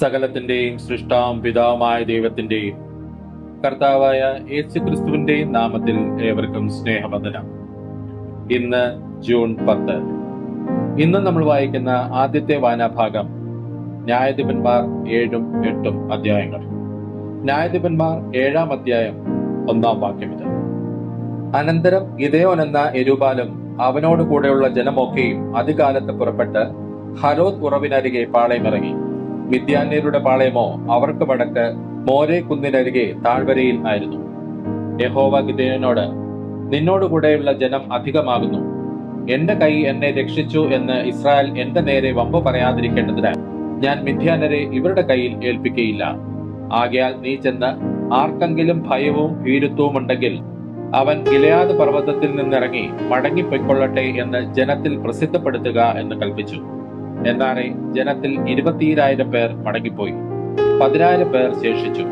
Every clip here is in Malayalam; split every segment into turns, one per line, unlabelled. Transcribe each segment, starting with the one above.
സകലത്തിന്റെയും സൃഷ്ടാവും പിതാവുമായ ദൈവത്തിന്റെയും കർത്താവായ യേശു ക്രിസ്തുവിന്റെയും നാമത്തിൽ ഏവർക്കും സ്നേഹവന്ദനം. ഇന്ന് ജൂൺ പത്ത്. ഇന്ന് നമ്മൾ വായിക്കുന്ന ആദ്യത്തെ വായനാഭാഗം ന്യായാധിപന്മാർ ഏഴും എട്ടും അധ്യായങ്ങൾ. ന്യായാധിപന്മാർ ഏഴാം അധ്യായം ഒന്നാം വാക്യം ഇത്. അനന്തരം ഇതേവൻ എന്ന എരുബാലും അവനോട് കൂടെയുള്ള ജനമൊക്കെയും അതികാലത്ത് പുറപ്പെട്ട് ഹരോത് ഉറവിനരികെ പാളയമിറങ്ങി. മിദ്യാന്യരുടെ പാളയമോ അവർക്ക് വടക്ക് മോരെ കുന്നിനരികെ താഴ്വരയിൽ ആയിരുന്നു. യഹോവ ഗിദയോനോട് നിന്നോടുകൂടെയുള്ള ജനം അധികമാകുന്നു. എന്റെ കൈ എന്നെ രക്ഷിച്ചു എന്ന് ഇസ്രായേൽ എന്റെ നേരെ വമ്പ് പറയാതിരിക്കേണ്ടതിന് ഞാൻ മിഥ്യാനരെ ഇവരുടെ കയ്യിൽ ഏൽപ്പിക്കയില്ല. ആകയാൽ നീ ചെന്ന് ആർക്കെങ്കിലും ഭയവും ഭീരുത്വവും ഉണ്ടെങ്കിൽ അവൻ ഗിലയാദ് പർവതത്തിൽ നിന്നിറങ്ങി മടങ്ങിപ്പൊയ്ക്കൊള്ളട്ടെ എന്ന് ജനത്തിൽ പ്രസിദ്ധപ്പെടുത്തുക എന്ന് കൽപ്പിച്ചു എന്നാറെ ജനത്തിൽ ഇരുപത്തിയിരായിരം പേർ മടങ്ങിപ്പോയി. പതിനായിരം പേർ ശേഷിച്ചു.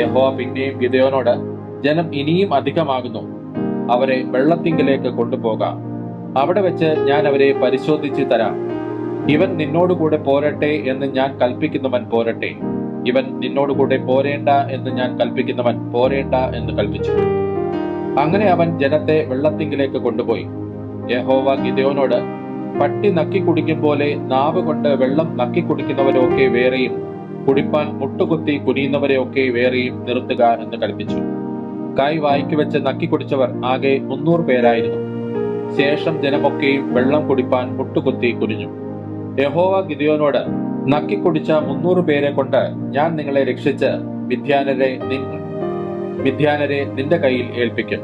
യഹോവ പിന്നെയും ഗിദയോനോട് ജനം ഇനിയും അധികമാകുന്നു. അവരെ വെള്ളത്തിങ്കിലേക്ക് കൊണ്ടുപോകാം. അവിടെ വെച്ച് ഞാൻ അവരെ പരിശോധിച്ചു തരാം. ഇവൻ നിന്നോടുകൂടെ പോരട്ടെ എന്ന് ഞാൻ കൽപ്പിക്കുന്നവൻ പോരട്ടെ. ഇവൻ നിന്നോടുകൂടെ പോരേണ്ട എന്ന് ഞാൻ കൽപ്പിക്കുന്നവൻ പോരേണ്ട എന്ന് കൽപ്പിച്ചു. അങ്ങനെ അവൻ ജനത്തെ വെള്ളത്തിങ്കിലേക്ക് കൊണ്ടുപോയി. യഹോവ ഗിദയോനോട് പട്ടി നക്കി കുടിക്കും പോലെ നാവ് കൊണ്ട് വെള്ളം നക്കി കുടിക്കുന്നവരൊക്കെ വേറെയും കുടിപ്പാൻ മുട്ടുകുത്തി കുനിയുന്നവരെയൊക്കെ വേറെയും നിർത്തുക എന്ന് കൽപ്പിച്ചു. കൈ വായിക്കു വെച്ച് നക്കി കുടിച്ചവർ ആകെ മുന്നൂറ് പേരായിരുന്നു. ശേഷം ജനമൊക്കെയും വെള്ളം കുടിപ്പാൻ മുട്ടുകുത്തി കുനിഞ്ഞു. യഹോവ ഗിതിയോനോട് നക്കി കുടിച്ച മുന്നൂറ് പേരെ കൊണ്ട് ഞാൻ നിങ്ങളെ രക്ഷിച്ച് വിദ്യാനരെ വിദ്യാനരെ നിന്റെ കയ്യിൽ ഏൽപ്പിക്കും.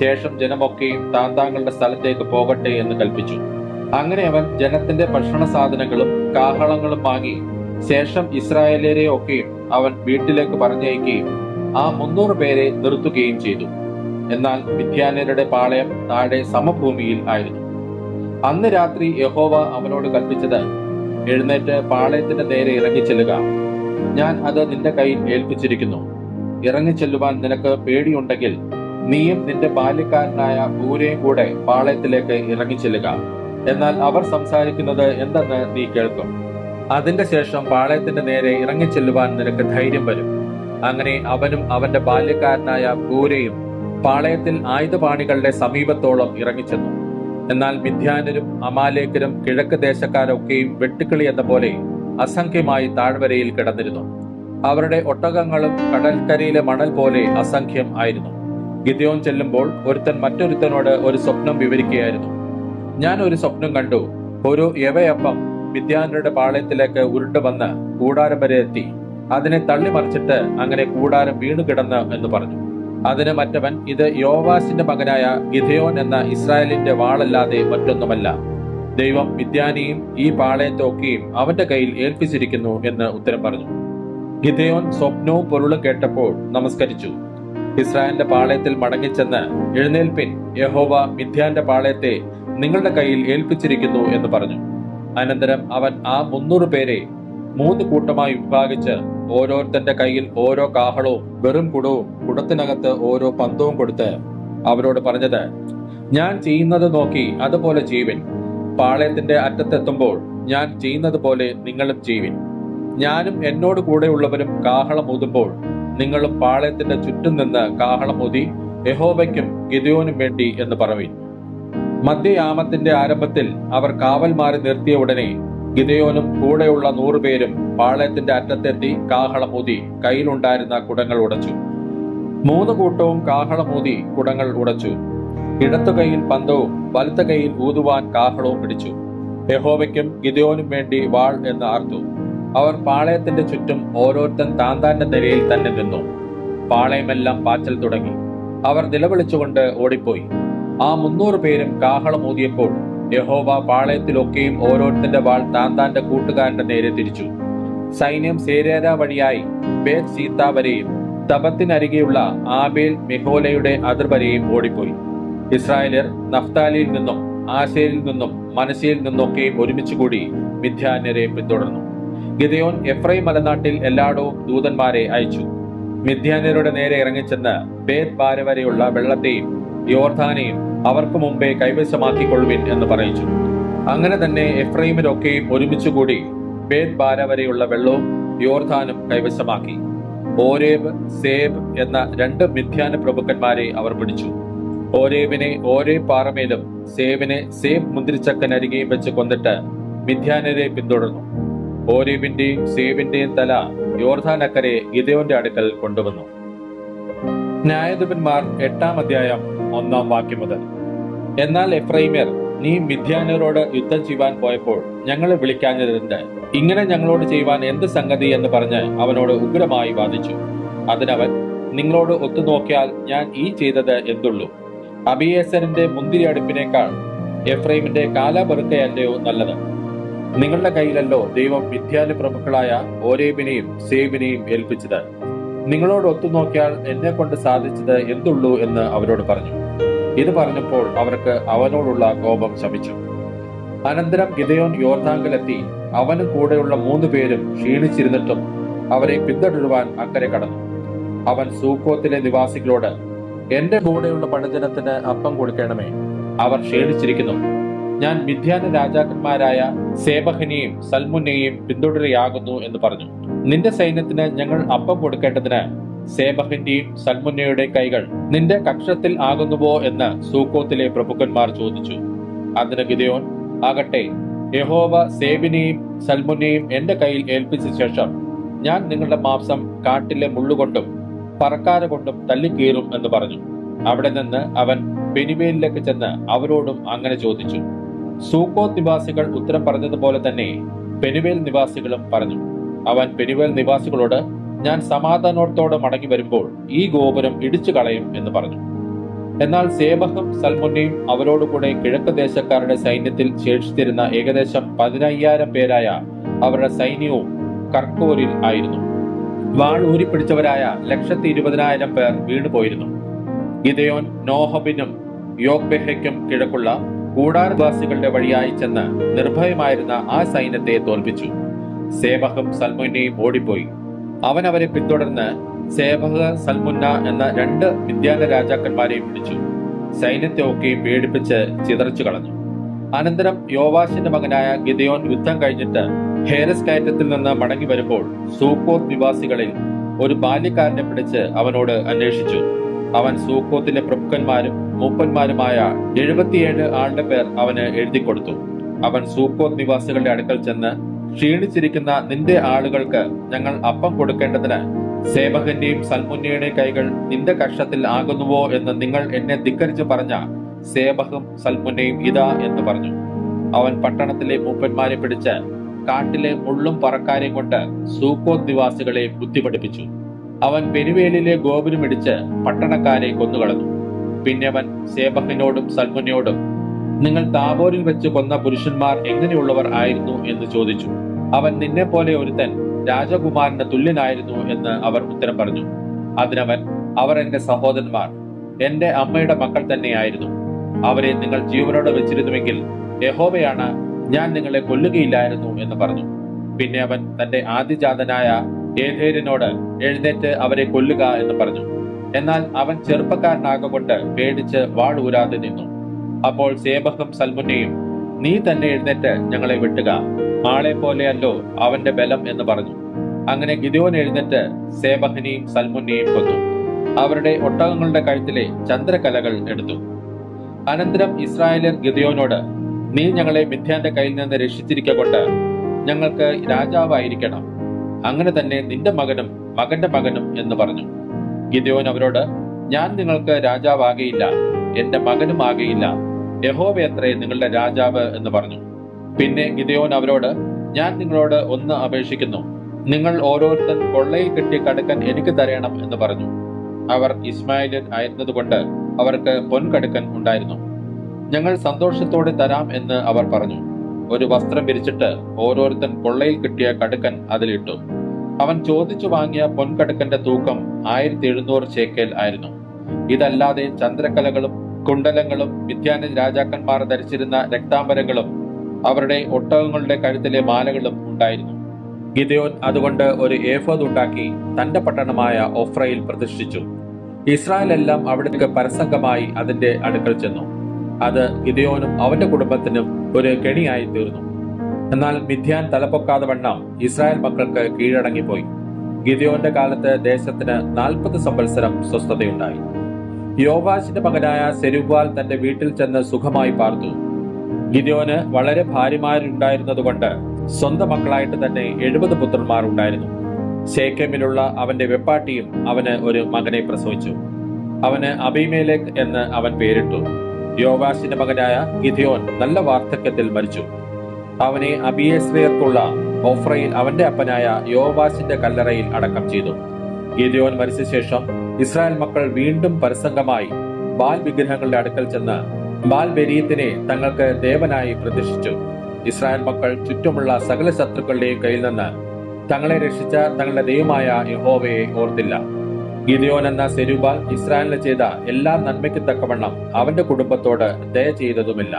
ശേഷം ജനമൊക്കെയും താന്താങ്ങളുടെ സ്ഥലത്തേക്ക് പോകട്ടെ എന്ന് കൽപ്പിച്ചു. അങ്ങനെ അവൻ ജനത്തിന്റെ ഭക്ഷണ സാധനങ്ങളും കാഹളങ്ങളും വാങ്ങി ശേഷം ഇസ്രായേലരെ ഒക്കെയും അവൻ വീട്ടിലേക്ക് പറഞ്ഞയക്കുകയും ആ മുന്നൂറ് പേരെ നിർത്തുകയും ചെയ്തു. എന്നാൽ വിദ്യാനരുടെ പാളയം താഴെ സമഭൂമിയിൽ ആയിരുന്നു. അന്ന് രാത്രി യഹോവ അവനോട് കൽപ്പിച്ചത് എഴുന്നേറ്റ് പാളയത്തിന്റെ നേരെ ഇറങ്ങിച്ചെല്ലുക ഞാൻ അത് നിന്റെ കയ്യിൽ ഏൽപ്പിച്ചിരിക്കുന്നു. ഇറങ്ങിച്ചെല്ലുവാൻ നിനക്ക് പേടിയുണ്ടെങ്കിൽ നീയും നിന്റെ ബാല്യക്കാരനായ ഭൂരയും കൂടെ പാളയത്തിലേക്ക് ഇറങ്ങിച്ചെല്ലുക എന്നാൽ അവർ സംസാരിക്കുന്നത് എന്തെന്ന് നീ കേൾക്കും. അതിന്റെ ശേഷം പാളയത്തിന്റെ നേരെ ഇറങ്ങിച്ചെല്ലുവാൻ നിനക്ക് ധൈര്യം വരും. അങ്ങനെ അവനും അവന്റെ ബാല്യക്കാരനായ പൂരയും പാളയത്തിൽ ആയുധപാണികളുടെ സമീപത്തോളം ഇറങ്ങിച്ചെന്നു. എന്നാൽ മിഥ്യാനരും അമാലേക്കരും കിഴക്ക് ദേശക്കാരൊക്കെയും വെട്ടുക്കിളി എന്ന പോലെ അസംഖ്യമായി താഴ്വരയിൽ കിടന്നിരുന്നു. അവരുടെ ഒട്ടകങ്ങളും കടൽക്കരയിലെ മണൽ പോലെ അസംഖ്യം ആയിരുന്നു. ഗിദ്യോൻ ചെല്ലുമ്പോൾ ഒരുത്തൻ മറ്റൊരുത്തനോട് ഒരു സ്വപ്നം വിവരിക്കുകയായിരുന്നു. ഞാൻ ഒരു സ്വപ്നം കണ്ടു. ഒരു യവയപ്പം വിദ്യാനരുടെ പാളയത്തിലേക്ക് ഉരുണ്ടു വന്ന് കൂടാരം വരെ എത്തി. അതിനെ തള്ളിമറിച്ചിട്ട് അങ്ങനെ കൂടാരം വീണു കിടന്ന് എന്ന് പറഞ്ഞു. അതിന് മറ്റവൻ ഇത് യോവാസിന്റെ മകനായ ഗിഥയോൻ എന്ന ഇസ്രായേലിന്റെ വാളല്ലാതെ മറ്റൊന്നുമല്ല. ദൈവം വിദ്യാനിയും ഈ പാളയത്തൊക്കെയും അവന്റെ കയ്യിൽ ഏൽപ്പിച്ചിരിക്കുന്നു എന്ന് ഉത്തരം പറഞ്ഞു. ഗിഥയോൻ സ്വപ്നവും പൊരുളും കേട്ടപ്പോൾ നമസ്കരിച്ചു. ഇസ്രായേലിന്റെ പാളയത്തിൽ മടങ്ങിച്ചെന്ന് എഴുന്നേൽപ്പിൻ. യഹോവ മിഥ്യാന്റെ പാളയത്തെ നിങ്ങളുടെ കയ്യിൽ ഏൽപ്പിച്ചിരിക്കുന്നു എന്ന് പറഞ്ഞു. അനന്തരം അവൻ ആ മുന്നൂറ് പേരെ മൂന്ന് കൂട്ടമായി വിഭാഗിച്ച് ഓരോരുത്തന്റെ കയ്യിൽ ഓരോ കാഹളവും വെറും കുടവും കുടത്തിനകത്ത് ഓരോ പന്തവും കൊടുത്ത് അവരോട് പറഞ്ഞത് ഞാൻ ചെയ്യുന്നത് നോക്കി അതുപോലെ ജീവൻ. പാളയത്തിന്റെ അറ്റത്തെത്തുമ്പോൾ ഞാൻ ചെയ്യുന്നത് പോലെ നിങ്ങളും ജീവൻ ഞാനും എന്നോട് കൂടെയുള്ളവരും കാഹളം ഊതുമ്പോൾ നിങ്ങളും പാളയത്തിന്റെ ചുറ്റും നിന്ന് കാഹളം ഊതി യഹോബയ്ക്കും ഗിദയോനും വേണ്ടി എന്ന് പറവീൻ. മധ്യയാമത്തിന്റെ ആരംഭത്തിൽ അവർ കാവൽമാരെ നിർത്തിയ ഉടനെ ഗിതയോനും കൂടെയുള്ള നൂറുപേരും പാളയത്തിന്റെ അറ്റത്തെത്തി കാഹളമൂതി കയ്യിലുണ്ടായിരുന്ന കുടങ്ങൾ ഉടച്ചു. മൂന്ന് കൂട്ടവും കാഹളമൂതി കുടങ്ങൾ ഉടച്ചു. ഇടത്തു കൈയിൽ പന്തവും വലത്ത കൈയിൽ ഊതുവാൻ കാഹളവും പിടിച്ചു. യഹോവയ്ക്കും ഗിതയോനും വേണ്ടി വാൾ എന്ന് ആർത്തു. അവർ പാളയത്തിന്റെ ചുറ്റും ഓരോരുത്തൻ താന്താന്റെ നിരയിൽ തന്നെ നിന്നു. പാളയമെല്ലാം പാച്ചൽ തുടങ്ങി. അവർ നിലവിളിച്ചുകൊണ്ട് ഓടിപ്പോയി. ആ മുന്നൂറ് പേരും കാഹളം ഊതിയപ്പോൾ യഹോവ പാളയത്തിലൊക്കെയും ഓരോരുത്തന്റെ വാൾ താൻ താന്റെ കൂട്ടുകാരന്റെ നേരെ തിരിച്ചു. സൈന്യം സേരേര വഴിയായി ബേത് സീത്ത വരെയും തപത്തിനരികെയുള്ള ആബേൽ മെഹോലയുടെ അതിർ വരെയും ഓടിപ്പോയി. ഇസ്രായേലർ നഫ്താലിയിൽ നിന്നും ആശയിൽ നിന്നും മനസ്സിയിൽ നിന്നൊക്കെയും ഒരുമിച്ച് കൂടി മിഥ്യാന്യരെ പിന്തുടർന്നു. ഗിതയോൻ എഫ്രൈം മലനാട്ടിൽ എല്ലായിടവും ദൂതന്മാരെ അയച്ചു. മിഥ്യാന്യരുടെ നേരെ ഇറങ്ങിച്ചെന്ന് ബേത് ബാര വരെയുള്ള വെള്ളത്തെയും യോർധാനെയും അവർക്ക് മുമ്പേ കൈവശമാക്കിക്കൊള്ളുവിൻ എന്ന് പറയിച്ചു. അങ്ങനെ തന്നെ എഫ്രൈമിലൊക്കെയും ഒരുമിച്ചുകൂടി ബേദ് ബാര വരെയുള്ള വെള്ളവും യോർധാനും കൈവശമാക്കി. ഓരേബ് സേബ് എന്ന രണ്ട് മിഥ്യാന പ്രഭുക്കന്മാരെ അവർ പിടിച്ചു. ഓരേബിനെ ഓരേ പാറമേലും സേബിനെ സേബ് മുന്തിരിച്ചക്കനരികെയും വെച്ച് കൊന്നിട്ട് മിഥ്യാനരെ പിന്തുടർന്നു. ഓരേബിന്റെയും സേബിന്റെയും തല യോർധാനക്കരെ ഗിദയോന്റെ അടുക്കൽ കൊണ്ടുവന്നു. ന്യായാധിപന്മാർ എട്ടാം അധ്യായം ഒന്നാം വാക്യം മുതൽ. എന്നാൽ എഫ്രൈമ്യർ നീ മിഥ്യാനരോട് യുദ്ധം ചെയ്യുവാൻ പോയപ്പോൾ ഞങ്ങളെ വിളിക്കാഞ്ഞതെന്ത് ഇങ്ങനെ ഞങ്ങളോട് ചെയ്യുവാൻ എന്ത് സംഗതി എന്ന് പറഞ്ഞ് അവനോട് ഉഗ്രമായി വാദിച്ചു. അതിനവൻ നിങ്ങളോട് ഒത്തുനോക്കിയാൽ ഞാൻ ഈ ചെയ്തത് എന്തുള്ളൂ? അബിയേസറിന്റെ മുന്തിരി അടുപ്പിനേക്കാൾ എഫ്രൈമിന്റെ കാലപെറുക്കയല്ലയോ നല്ലത്? നിങ്ങളുടെ കയ്യിലല്ലോ ദൈവം മിഥ്യാന പ്രമുഖളായ ഓരേബിനെയും സേബിനെയും ഏൽപ്പിച്ചത്. നിങ്ങളോട് ഒത്തുനോക്കിയാൽ എന്നെ കൊണ്ട് സാധിച്ചത് എന്തുള്ളൂ എന്ന് അവരോട് പറഞ്ഞു. ഇത് പറഞ്ഞപ്പോൾ അവർക്ക് അവനോടുള്ള കോപം ശമിച്ചു. അനന്തരം ഗിതയോൻ യോർദാങ്കിലെത്തി അവനും കൂടെയുള്ള മൂന്ന് പേരും ക്ഷീണിച്ചിരുന്നിട്ടും അവരെ പിന്തുടരുവാൻ അക്കരെ കടന്നു. അവൻ സൂക്കോത്തിലെ നിവാസികളോട് എന്റെ കൂടെയുള്ള പണിജനത്തിന് അപ്പം കൊടുക്കണമേ അവർ ക്ഷീണിച്ചിരിക്കുന്നു. ഞാൻ മിഥ്യാന രാജാക്കന്മാരായ സേബഹനെയും സൽമുനെയും പിന്തുടരുകയാകുന്നു എന്ന് പറഞ്ഞു. നിന്റെ സൈന്യത്തിന് ഞങ്ങൾ അപ്പം കൊടുക്കേണ്ടതിന് സേബഹിന്റെയും സൽമുന്നയുടെ കൈകൾ നിന്റെ കക്ഷത്തിൽ ആകുന്നുവോ എന്ന് സൂക്കോത്തിലെ പ്രഭുക്കന്മാർ ചോദിച്ചു. അതിന് ഗിതയോൻ ആകട്ടെ യഹോവ സേബിനെയും സൽമുന്നെയും എന്റെ കയ്യിൽ ഏൽപ്പിച്ച ശേഷം ഞാൻ നിങ്ങളുടെ മാംസം കാട്ടിലെ മുള്ളുകൊണ്ടും പറക്കാര കൊണ്ടും തല്ലിക്കീറും എന്ന് പറഞ്ഞു. അവിടെ നിന്ന് അവൻ പെനിവേലിലേക്ക് ചെന്ന് അവരോടും അങ്ങനെ ചോദിച്ചു. സൂക്കോത്ത് നിവാസികൾ ഉത്തരം പറഞ്ഞതുപോലെ തന്നെ പെനുവേൽ നിവാസികളും പറഞ്ഞു. അവൻ പെനുവേൽ നിവാസികളോട് ഞാൻ സമാധാനത്തോടെ മടങ്ങി വരുമ്പോൾ ഈ ഗോപുരം ഇടിച്ചു കളയും എന്ന് പറഞ്ഞു. എന്നാൽ സേബഹും സൽമുന്നയും അവരോടുകൂടെ കിഴക്ക് ദേശക്കാരുടെ സൈന്യത്തിൽ ശേഷിച്ചിരുന്ന ഏകദേശം പതിനയ്യായിരം പേരായ അവരുടെ സൈന്യവും കർക്കോരിൽ ആയിരുന്നു. വാൾ ഊരിപ്പിടിച്ചവരായ ലക്ഷത്തി ഇരുപതിനായിരം പേർ വീണുപോയിരുന്നു. ഗിതയോൻ നോഹബിനും യോഗ്ബെഹയ്ക്കും കിഴക്കുള്ള കൂടാരവാസികളുടെ വഴിയായി ചെന്ന് നിർഭയമായിരുന്ന ആ സൈന്യത്തെ തോൽപ്പിച്ചു. സേബഹും സൽമുന്നയും ഓടിപ്പോയി. അവൻ അവരെ പിന്തുടർന്ന് സേബഹ സൽമുന്ന എന്ന രണ്ട് വിദ്യാന രാജാക്കന്മാരെയും പിടിച്ചു. സൈന്യത്തെ ഒക്കെയും പേടിപ്പിച്ച് ചിതറിച്ചു കളഞ്ഞു. അനന്തരം യോവാശിന്റെ മകനായ ഗിദയോൻ യുദ്ധം കഴിഞ്ഞിട്ട് ഹേരസ് കയറ്റത്തിൽ നിന്ന് മടങ്ങി വരുമ്പോൾ സൂക്കോത്ത് നിവാസികളിൽ ഒരു ബാല്യക്കാരനെ പിടിച്ച് അവനോട് അന്വേഷിച്ചു. അവൻ സൂക്കോത്തിന്റെ പ്രഭുക്കന്മാരും മൂപ്പന്മാരുമായ എഴുപത്തിയേഴ് ആളുടെ പേർ അവന് എഴുതി കൊടുത്തു. അവൻ സൂക്കോത്ത് നിവാസികളുടെ അടുക്കൽ ചെന്ന് ക്ഷീണിച്ചിരിക്കുന്ന നിന്റെ ആളുകൾക്ക് ഞങ്ങൾ അപ്പം കൊടുക്കേണ്ടതിന് സേവകന്റെയും സൽമുന്നയുടെയും കൈകൾ നിന്റെ കക്ഷത്തിൽ ആകുന്നുവോ എന്ന് നിങ്ങൾ എന്നെ ധിക്കരിച്ചു പറഞ്ഞ സേബഹും സൽമുന്നയും ഇതാ എന്ന് പറഞ്ഞു. അവൻ പട്ടണത്തിലെ മൂപ്പന്മാരെ പിടിച്ച് കാട്ടിലെ മുള്ളും പറക്കാരെയും കൊണ്ട് സൂക്കോത്ത് നിവാസികളെ ബുദ്ധി പഠിപ്പിച്ചു അവൻ പെരുവേലിലെ ഗോപുരം ഇടിച്ച് പട്ടണക്കാരെ കൊന്നുകളഞ്ഞു. പിന്നെ അവൻ സേബഹിനോടും സൽമുനയോടും നിങ്ങൾ താബോരിൽ വെച്ച് കൊന്ന പുരുഷന്മാർ എങ്ങനെയുള്ളവർ ആയിരുന്നു? എന്ന് ചോദിച്ചു. അവൻ നിന്നെ പോലെ ഒരുത്തൻ രാജകുമാരന് തുല്യനായിരുന്നു എന്ന് അവർ ഉത്തരം പറഞ്ഞു. അതിനവൻ അവർ എന്റെ സഹോദരന്മാർ എന്റെ അമ്മയുടെ മക്കൾ തന്നെയായിരുന്നു. അവരെ നിങ്ങൾ ജീവനോടെ വെച്ചിരുന്നുവെങ്കിൽ യഹോവയാണ് ഞാൻ നിങ്ങളെ കൊല്ലുകയില്ലായിരുന്നു എന്ന് പറഞ്ഞു. പിന്നെ അവൻ തന്റെ ആദ്യജാതനായ ഏധേരിനോട് എഴുന്നേറ്റ് അവരെ കൊല്ലുക എന്ന് പറഞ്ഞു. എന്നാൽ അവൻ ചെറുപ്പക്കാരനാകൊണ്ട് പേടിച്ച് വാളൂരാതെ നിന്നു. അപ്പോൾ സേബഹും സൽമുന്നയും നീ തന്നെ എഴുന്നേറ്റ് ഞങ്ങളെ വിട്ടുക. ആളെ പോലെയല്ലോ അവന്റെ ബലം എന്ന് പറഞ്ഞു. അങ്ങനെ ഗിദോൻ എഴുന്നേറ്റ് സേബഹിനെയും സൽമുന്നയും കൊന്നു. അവരുടെ ഒട്ടകങ്ങളുടെ കഴുത്തിലെ ചന്ദ്രകലകൾ എടുത്തു. അനന്തരം ഇസ്രായേലർ ഗിദയോനോട് നീ ഞങ്ങളെ മിഥ്യാന്റെ കയ്യിൽ നിന്ന് രക്ഷിച്ചിരിക്കൊണ്ട് ഞങ്ങൾക്ക് രാജാവായിരിക്കണം. അങ്ങനെ തന്നെ നിന്റെ മകനും മകന്റെ മകനും എന്ന് പറഞ്ഞു. ഗിദയോൻ അവരോട് ഞാൻ നിങ്ങൾക്ക് രാജാവാകയില്ല എന്റെ മകനും ആകയില്ല. യഹോവയത്രേ നിങ്ങളുടെ രാജാവ് എന്ന് പറഞ്ഞു. പിന്നെ ഗിദയോൻ അവരോട് ഞാൻ നിങ്ങളോട് ഒന്ന് അപേക്ഷിക്കുന്നു. നിങ്ങൾ ഓരോരുത്തൻ കൊള്ളയിൽ കെട്ടി കടുക്കൻ എനിക്ക് തരയണം എന്ന് പറഞ്ഞു. അവർ ഇസ്മായിൽ ആയിരുന്നതുകൊണ്ട് അവർക്ക് പൊൻകടുക്കൻ ഉണ്ടായിരുന്നു. ഞങ്ങൾ സന്തോഷത്തോടെ തരാം എന്ന് അവർ പറഞ്ഞു. ഒരു വസ്ത്രം വിരിച്ചിട്ട് ഓരോരുത്തൻ കൊള്ളയിൽ കിട്ടിയ കടുക്കൻ അതിലിട്ടു. അവൻ ചോദിച്ചു വാങ്ങിയ പൊൻകടുക്കന്റെ തൂക്കം ആയിരത്തി എഴുന്നൂറ് ചേക്കേൽ ആയിരുന്നു. ഇതല്ലാതെ ചന്ദ്രക്കലകളും കുണ്ടലങ്ങളും മിഥ്യാന രാജാക്കന്മാർ ധരിച്ചിരുന്ന രക്താംബരങ്ങളും അവരുടെ ഒട്ടകങ്ങളുടെ കഴുത്തിലെ മാലകളും ഉണ്ടായിരുന്നു. ഗിദയോൻ അതുകൊണ്ട് ഒരു ഏഫോദ് ഉണ്ടാക്കി തന്റെ പട്ടണമായ ഒഫ്രയിൽ പ്രതിഷ്ഠിച്ചു. ഇസ്രായേൽ എല്ലാം അവിടേക്ക് പരസംഗമായി അതിന്റെ അടുക്കൽ ചെന്നു. അത് ഗിദയോനും അവന്റെ കുടുംബത്തിനും ഒരു കെണിയായി തീർന്നു. എന്നാൽ മിഥ്യാൻ തലപ്പൊക്കാതെ വണ്ണം ഇസ്രായേൽ മക്കൾക്ക് കീഴടങ്ങിപ്പോയി. ഗിദിയോന്റെ കാലത്ത് ദേശത്തിന് നാൽപ്പത് സംവത്സരം സ്വസ്ഥതയുണ്ടായി. യോവാശിന്റെ മകനായ സെരുവാൽ തന്റെ വീട്ടിൽ ചെന്ന് സുഖമായി പാർത്തു. ഗിദിയോന് വളരെ ഭാര്യമാരുണ്ടായിരുന്നതുകൊണ്ട് സ്വന്തം മക്കളായിട്ട് തന്നെ എഴുപത് പുത്രന്മാർ ഉണ്ടായിരുന്നു. ശേഖമിലുള്ള അവന്റെ വെപ്പാട്ടിയും അവന് ഒരു മകനെ പ്രസവിച്ചു. അവന് അബിമേലേക്ക് എന്ന് അവൻ പേരിട്ടു. യോവാശിന്റെ മകനായ ഗിഥിയോൻ നല്ല വാർദ്ധക്യത്തിൽ മരിച്ചു. അവനെ അബിയേസ്രയർക്കുള്ള ഓഫ്രയിൽ അവന്റെ അപ്പനായ യോവാശിന്റെ കല്ലറയിൽ അടക്കം ചെയ്തു. ഗിദിയോൻ മരിച്ച ശേഷം ഇസ്രായേൽ മക്കൾ വീണ്ടും പരസംഗമായി ബാൽ വിഗ്രഹങ്ങളുടെ അടുക്കൽ ചെന്ന് ബാൽ ബെരീത്തിനെ തങ്ങൾക്ക് ദേവനായി പ്രതിഷ്ഠിച്ചു. ഇസ്രായേൽ മക്കൾ ചുറ്റുമുള്ള സകല ശത്രുക്കളുടെയും കയ്യിൽ നിന്ന് തങ്ങളെ രക്ഷിച്ച തങ്ങളുടെ ദൈവമായ യഹോവയെ ഓർത്തില്ല. ഗിദിയോൻ എന്ന സെരുബാൽ ഇസ്രായേലിന് ചെയ്ത എല്ലാ നന്മയ്ക്കും തക്കവണ്ണം അവന്റെ കുടുംബത്തോട് ദയ ചെയ്തതുമില്ല.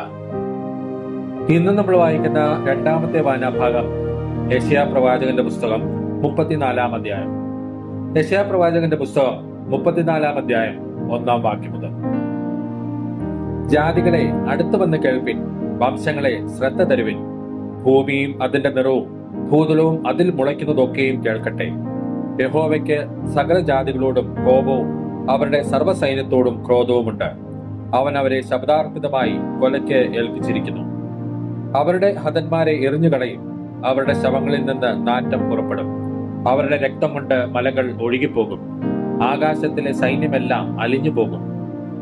ഇന്ന് നമ്മൾ വായിക്കുന്ന രണ്ടാമത്തെ വായനാഭാഗം യശയാ പ്രവാചകന്റെ പുസ്തകം മുപ്പത്തിനാലാം അധ്യായം. യശയാ പ്രവാചകന്റെ പുസ്തകം മുപ്പത്തിനാലാം അധ്യായം ഒന്നാം വാക്യം മുതൽ. ജാതികളെ അടുത്തു വന്ന് കേൾപ്പിൻ വംശങ്ങളെ ശ്രദ്ധ തരുവിൻ. ഭൂമിയും അതിന്റെ നിറവും ഭൂതലവും അതിൽ മുളയ്ക്കുന്നതൊക്കെയും കേൾക്കട്ടെ. യഹോവയ്ക്ക് സകല ജാതികളോടും കോപവും അവരുടെ സർവസൈന്യത്തോടും ക്രോധവുമുണ്ട്. അവൻ അവരെ ശബ്ദാർപ്പിതമായി കൊലയ്ക്ക് ഏൽപ്പിച്ചിരിക്കുന്നു. അവരുടെ ഹതന്മാരെ എറിഞ്ഞുകളയും അവരുടെ ശവങ്ങളിൽ നിന്ന് നാറ്റം പുറപ്പെടും. അവരുടെ രക്തം കൊണ്ട് മലകൾ ഒഴുകിപ്പോകും. ആകാശത്തിലെ സൈന്യമെല്ലാം അലിഞ്ഞു പോകും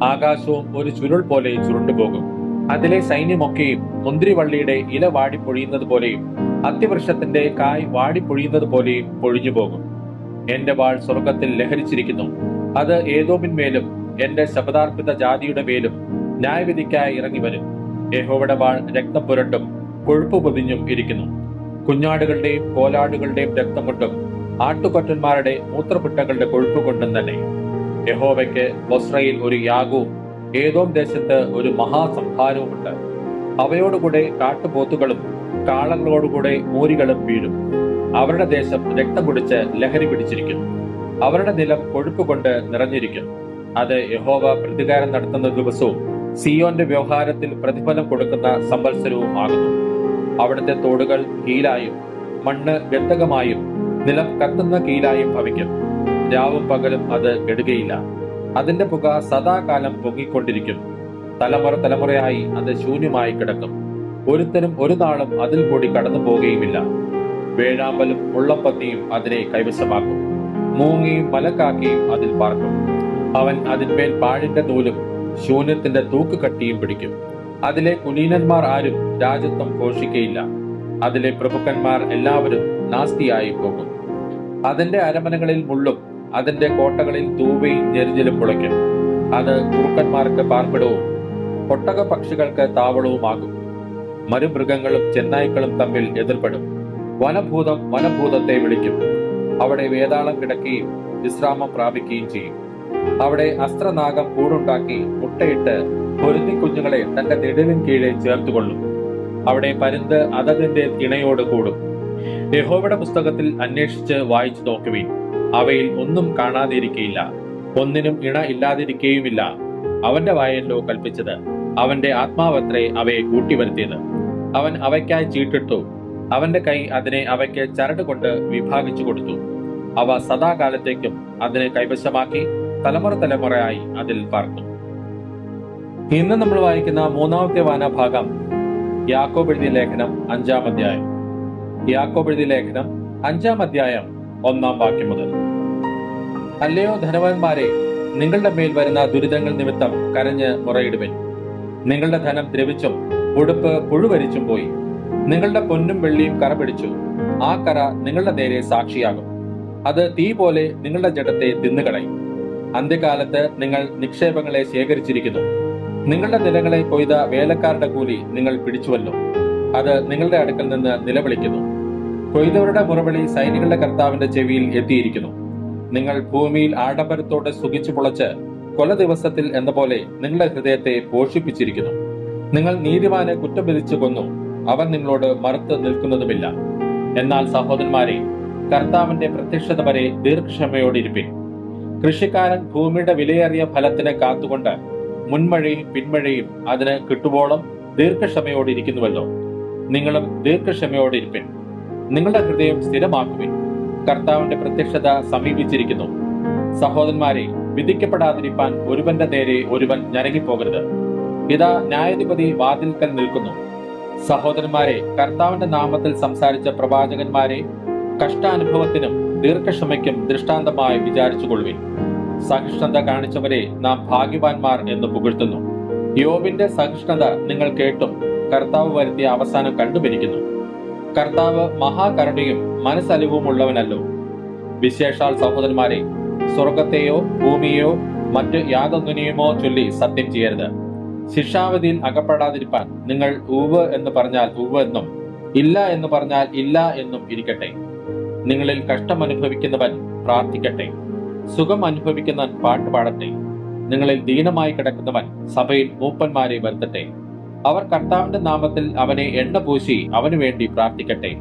ആകാശവും ഒരു ചുരുൾ പോലെ ചുരുണ്ടുപോകും. അതിലെ സൈന്യമൊക്കെയും മുന്തിരിവള്ളിയുടെ ഇല വാടിപ്പൊഴിയുന്നത് പോലെയും അത്തിവൃക്ഷത്തിന്റെ കായ് വാടിപ്പൊഴിയുന്നത് പോലെയും പൊഴിഞ്ഞു പോകും എന്റെ വാൾ സ്വർഗത്തിൽ ലഹരിച്ചിരിക്കുന്നു. അത് ഏതോമിന്മേലും എന്റെ ശപദാർപ്പിത ജാതിയുടെ മേലും ന്യായവിധിക്കായി ഇറങ്ങി വരും. യഹോവയുടെ വാൾ രക്തം പുരട്ടും കൊഴുപ്പ് പൊതിഞ്ഞും ഇരിക്കുന്നു. കുഞ്ഞാടുകളുടെയും കോലാടുകളുടെയും രക്തം കൊണ്ടും ആട്ടുകൊറ്റന്മാരുടെ മൂത്രപിട്ടകളുടെ കൊഴുപ്പ് കൊണ്ടും തന്നെ. യഹോവയ്ക്ക് ബൊസ്രയിൽ ഒരു യാഗവും ഏതോം ദേശത്ത് ഒരു മഹാസംഹാരവും മഹാസംഹാരവുമുണ്ട്. അവയോടുകൂടെ കാട്ടുപോത്തുകളും കാളങ്ങളോടുകൂടെ മൂരികളും വീഴും. അവരുടെ ദേശം രക്തം ലഹരി പിടിച്ചിരിക്കുന്നു. അവരുടെ നിലം കൊഴുപ്പ് കൊണ്ട് നിറഞ്ഞിരിക്കുന്നു. അത് യഹോവ പ്രതികാരം നടത്തുന്ന ദിവസവും സിയോന്റെ വ്യവഹാരത്തിൽ പ്രതിഫലം കൊടുക്കുന്ന സംവത്സരവും ആകുന്നു. അവിടുത്തെ തോടുകൾ കീലായും മണ്ണ് ഗന്ധകമായും നിലം കത്തുന്ന കീലായും ഭവിക്കും. രാവും പകലും അത് കെടുകയില്ല. അതിന്റെ പുക സദാകാലം പൊങ്ങിക്കൊണ്ടിരിക്കും. തലമുറ തലമുറയായി അത് ശൂന്യമായി കിടക്കും. ഒരുത്തനും ഒരു നാളും അതിൽ കൂടി കടന്നു പോകുകയുമില്ല വേഴാമ്പലും മുള്ളപ്പത്തിയും അതിനെ കൈവശമാക്കും. മൂങ്ങിയും മലക്കാക്കിയും അതിൽ പാർക്കും. അവൻ അതിന്മേൽ പാഴിന്റെ നൂലും ശൂന്യത്തിന്റെ തൂക്കുകട്ടിയും പിടിക്കും. അതിലെ കുലീനന്മാർ ആരും രാജ്യത്വം ഘോഷിക്കയില്ല. അതിലെ പ്രഭുക്കന്മാർ എല്ലാവരും നാസ്തിയായി പോകും. അതിന്റെ അരമനകളിൽ മുള്ളും അതിന്റെ കോട്ടകളിൽ തൂവയും ഞെരിഞ്ഞിലും മുളയ്ക്കും. അത് കുറുക്കന്മാർക്ക് പാർപ്പിടവും ഒട്ടക പക്ഷികൾക്ക് താവളവുമാകും. മരുമൃഗങ്ങളും ചെന്നായ്ക്കളും തമ്മിൽ എതിർപ്പെടും. വനഭൂതം വനഭൂതത്തെ വിളിക്കും. അവിടെ വേതാളം കിടക്കുകയും വിശ്രാമം പ്രാപിക്കുകയും ചെയ്യും. അവിടെ അസ്ത്രനാഗം കൂടുണ്ടാക്കി മുട്ടയിട്ട് പൊരുത്തി കുഞ്ഞുങ്ങളെ തന്റെ നിഴലിൻ കീഴെ ചേർത്തുകൊള്ളും. അവിടെ പരുന്ത് അതതിന്റെ ഇണയോട് കൂടും. യഹോവയുടെ പുസ്തകത്തിൽ അന്വേഷിച്ച് വായിച്ചു നോക്കുവിൻ. അവയിൽ ഒന്നും കാണാതിരിക്കയില്ല. ഒന്നിനും ഇണ ഇല്ലാതിരിക്കുകയുമില്ല അവന്റെ വായല്ലോ കൽപ്പിച്ചത് അവന്റെ ആത്മാവത്രേ അവയെ കൂട്ടിവരുത്തിയത്. അവൻ അവയ്ക്കായി ചീട്ടിട്ടു. അവന്റെ കൈ അതിനെ അവയ്ക്ക് ചരട് കൊണ്ട് വിഭാഗിച്ചു കൊടുത്തു. അവ സദാകാലത്തേക്കും അതിനെ കൈവശമാക്കി തലമുറ തലമുറയായി അതിൽ പാർക്കും ഇന്ന് നമ്മൾ വായിക്കുന്ന മൂന്നാമത്തെ വായനാഭാഗം യാക്കോബ് എഴുതിയ ലേഖനം അഞ്ചാം അധ്യായം. യാക്കോബ് എഴുതിയ ലേഖനം അഞ്ചാം അധ്യായം ഒന്നാം വാക്യം മുതൽ. അല്ലയോ ധനവാന്മാരെ നിങ്ങളുടെ മേൽ വരുന്ന ദുരിതങ്ങൾ നിമിത്തം കരഞ്ഞ് മുറയിടുവൻ. നിങ്ങളുടെ ധനം ദ്രവിച്ചും ഉടുപ്പ് പുഴുവരിച്ചും പോയി. നിങ്ങളുടെ പൊന്നും വെള്ളിയും കറ പിടിച്ചു. ആ കറ നിങ്ങളുടെ നേരെ സാക്ഷിയാകും. അത് തീ പോലെ നിങ്ങളുടെ ജഡത്തെ തിന്നുകളയും. അന്ത്യകാലത്ത് നിങ്ങൾ നിക്ഷേപങ്ങളെ ശേഖരിച്ചിരിക്കുന്നു. നിങ്ങളുടെ നിലങ്ങളെ കൊയ്ത വേലക്കാരുടെ കൂലി നിങ്ങൾ പിടിച്ചുവല്ലോ. അത് നിങ്ങളുടെ അടുക്കൽ നിന്ന് നിലവിളിക്കുന്നു. കൊയ്തവരുടെ മുറവിളി സൈനികളുടെ കർത്താവിന്റെ ചെവിയിൽ എത്തിയിരിക്കുന്നു. നിങ്ങൾ ഭൂമിയിൽ ആഡംബരത്തോടെ സുഖിച്ചു പൊളച്ച് കൊല ദിവസത്തിൽ എന്ന പോലെ നിങ്ങളുടെ ഹൃദയത്തെ പോഷിപ്പിച്ചിരിക്കുന്നു. നിങ്ങൾ നീതിമാനെ കുറ്റം വിധിച്ചു കൊന്നു. അവൻ നിങ്ങളോട് മറുത്ത് നിൽക്കുന്നതുമില്ല. എന്നാൽ സഹോദരന്മാരെ കർത്താവിന്റെ പ്രത്യക്ഷത വരെ ദീർഘക്ഷമയോടിരിപ്പിൻ കൃഷിക്കാരൻ ഭൂമിയുടെ വിലയേറിയ ഫലത്തിന് കാത്തുകൊണ്ട് മുൻമഴയും പിന്മഴയും അതിന് കിട്ടുവോളം ദീർഘക്ഷമയോടിരിക്കുന്നുവല്ലോ നിങ്ങളും ദീർഘക്ഷമയോടിരിപ്പിൻ നിങ്ങളുടെ ഹൃദയം സ്ഥിരമാക്കുവിൻ. കർത്താവിന്റെ പ്രത്യക്ഷത സമീപിച്ചിരിക്കുന്നു. സഹോദരന്മാരെ വിധിക്കപ്പെടാതിരിക്കാൻ ഒരുവന്റെ നേരെ ഒരുവൻ ഞരങ്ങിപ്പോകരുത്. ഇതാ ന്യായാധിപതി വാതിൽക്കൽ നിൽക്കുന്നു. സഹോദരന്മാരെ കർത്താവിന്റെ നാമത്തിൽ സംസാരിച്ച പ്രവാചകന്മാരെ കഷ്ടാനുഭവത്തിനും ദീർഘക്ഷമയ്ക്കും ദൃഷ്ടാന്തമായി വിചാരിച്ചുകൊള്ളുവിൻ. സഹിഷ്ണുത കാണിച്ചവരെ നാം ഭാഗ്യവാന്മാർ എന്ന് പുകഴ്ത്തുന്നു. യോബിന്റെ സഹിഷ്ണുത നിങ്ങൾ കേട്ടും കർത്താവ് വരുത്തിയ അവസാനം കണ്ടുപിരിക്കുന്നു കർത്താവ് മഹാകരുണയും മനസ്സലിവും ഉള്ളവനല്ലോ. വിശേഷാൽ സഹോദരന്മാരെ സ്വർഗത്തെയോ ഭൂമിയെയോ മറ്റ് യാതൊന്നിനെയുമോ ചൊല്ലി സത്യം ചെയ്യരുത്. ശിക്ഷാവധിയിൽ അകപ്പെടാതിരിപ്പാൻ നിങ്ങൾ ഉവ് എന്ന് പറഞ്ഞാൽ ഉവ് എന്നും ഇല്ല എന്ന് പറഞ്ഞാൽ ഇല്ല എന്നും ഇരിക്കട്ടെ. നിങ്ങളിൽ കഷ്ടം അനുഭവിക്കുന്നവൻ പ്രാർത്ഥിക്കട്ടെ. സുഖം അനുഭവിക്കുന്നവൻ പാട്ട് പാടട്ടെ. നിങ്ങളിൽ ദീനമായി കിടക്കുന്നവൻ സഭയിൽ മൂപ്പന്മാരെ വരുത്തട്ടെ. അവർ കർത്താവിന്റെ നാമത്തിൽ അവനെ എണ്ണ പൂശി അവനു വേണ്ടി പ്രാർത്ഥിക്കട്ടെ.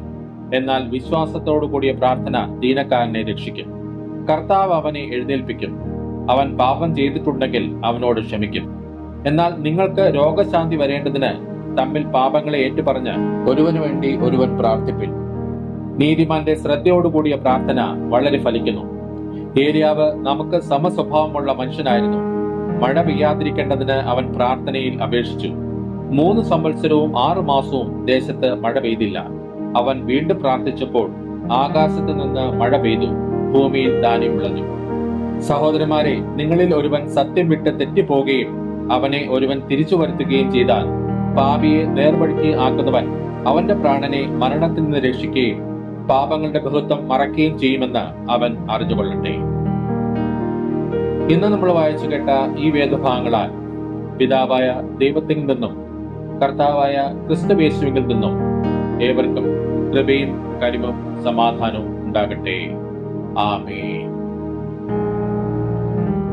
എന്നാൽ വിശ്വാസത്തോടു കൂടിയ പ്രാർത്ഥന ദീനക്കാരനെ രക്ഷിക്കും. കർത്താവ് അവനെ എഴുന്നേൽപ്പിക്കും. അവൻ പാപം ചെയ്തിട്ടുണ്ടെങ്കിൽ അവനോട് ക്ഷമിക്കും. എന്നാൽ നിങ്ങൾക്ക് രോഗശാന്തി വരേണ്ടതിന് തമ്മിൽ പാപങ്ങളെ ഏറ്റുപറഞ്ഞ് ഒരുവനു വേണ്ടി ഒരുവൻ പ്രാർത്ഥിപ്പിൻ. നീതിമാന്റെ ശ്രദ്ധയോടുകൂടിയ പ്രാർത്ഥന വളരെ ഫലിക്കുന്നു. ഏലിയാവ് നമുക്ക് സമസ്വഭാവമുള്ള മനുഷ്യനായിരുന്നു. മഴ പെയ്യാതിരിക്കേണ്ടതിന് അവൻ പ്രാർത്ഥനയിൽ അപേക്ഷിച്ചു. മൂന്ന് സംവത്സരവും ആറു മാസവും ദേശത്ത് മഴ പെയ്തില്ല. അവൻ വീണ്ടും പ്രാർത്ഥിച്ചപ്പോൾ ആകാശത്ത് നിന്ന് മഴ പെയ്തു. ഭൂമിയിൽ ധാന്യം വിളഞ്ഞു സഹോദരന്മാരെ നിങ്ങളിൽ ഒരുവൻ സത്യം വിട്ട് തെറ്റിപ്പോകുകയും അവനെ ഒരുവൻ തിരിച്ചു വരുത്തുകയും ചെയ്താൽ പാപിയെ നേർവഴിക്ക് ആക്കുന്നവൻ അവന്റെ പ്രാണനെ മരണത്തിൽ നിന്ന് രക്ഷിക്കുകയും പാപങ്ങളുടെ ബഹുത്വം മറക്കുകയും ചെയ്യുമെന്ന് അവൻ അറിഞ്ഞുകൊള്ളട്ടെ. ഇന്ന് നമ്മൾ വായിച്ചു കേട്ട ഈ വേദഭാഗങ്ങളാൽ പിതാവായ ദൈവത്തിൽ നിന്നും കർത്താവായ ക്രിസ്തുവേശുവിൽ നിന്നും ഏവർക്കും കൃപയും കരിവും സമാധാനവും ഉണ്ടാകട്ടെ. ആമേൻ.